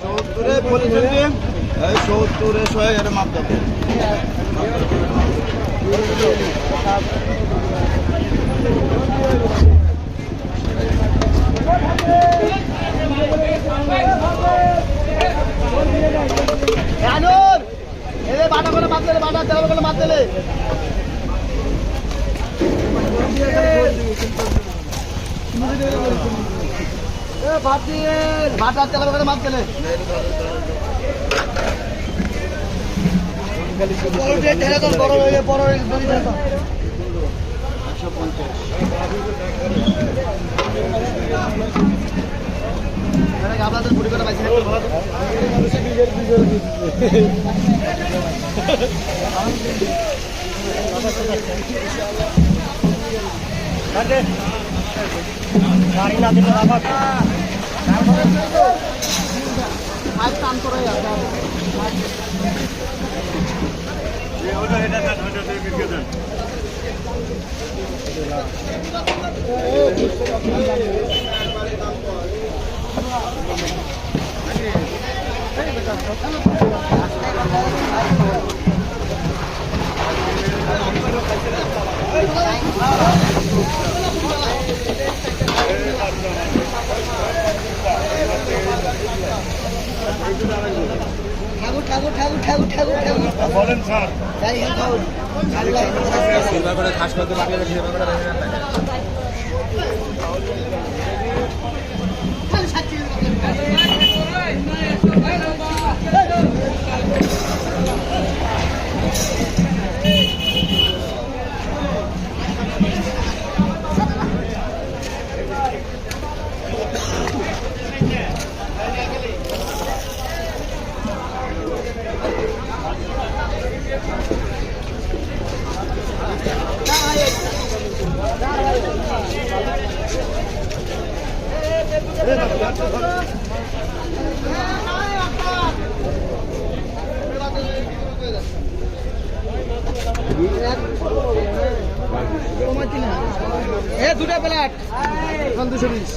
সত্তরে বলেছেন যে এই সত্তরে শয়ে এটা মাপ দেবো বাটা করে মাপ দিলে বাটা তেরো করে মাপ দিলে। বাটা তেরো আপনাদের পাইছেন একটু ভালো গাড়ি না দিলে আবার আজ কাম করে ঠাকুর ঠাকুর ঠাকুর ঠাকুর ঠাকুর বলেন স্যার। তাই করে। খাস করতে পারলে সেবা করে এ দুটা প্লেট। দুশো বিশ।